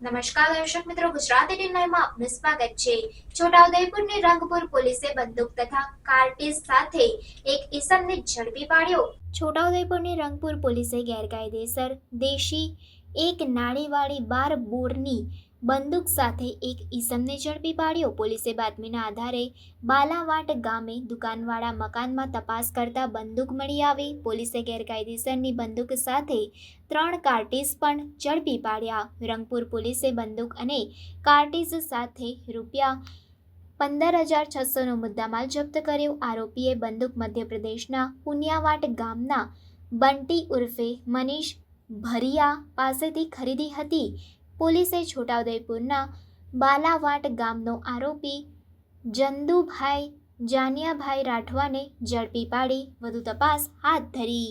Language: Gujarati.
નમસ્કાર દર્શક મિત્રો, ગુજરાતી ટીવીમાં આપનું સ્વાગત છે. છોટાઉદેપુરની રંગપુર પોલીસે બંદૂક તથા કાર્ટીજ સાથે એક ઈસમને ઝડપી પાડ્યો. છોટાઉદેપુરની રંગપુર પોલીસે ગેરકાયદેસર દેશી એક નાળીવાળી બાર બોરની બંદૂક સાથે એક ઈસમને ઝડપી પાડ્યો. પોલીસે બાતમીના આધારે બાલાવાટ ગામે દુકાનવાળા મકાનમાં તપાસ કરતા બંદૂક મળી આવી. પોલીસે ગેરકાયદેસરની બંદૂક સાથે ત્રણ કાર્ટીસ પણ ઝડપી પાડ્યા. રંગપુર પોલીસે બંદૂક અને કાર્ટીસ સાથે રૂપિયા પંદર હજાર છસોનો મુદ્દામાલ જપ્ત કર્યો. આરોપીએ બંદૂક મધ્યપ્રદેશના પુનિયાવાટ ગામના બંટી ઉર્ફે મનીષ ભરિયા પાસેથી ખરીદી હતી. પોલીસે છોટાઉદેપુરના બાલાવાટ ગામનો આરોપી જંદુભાઈ જાનિયાભાઈ રાઠવાને ઝડપી પાડી વધુ તપાસ હાથ ધરી.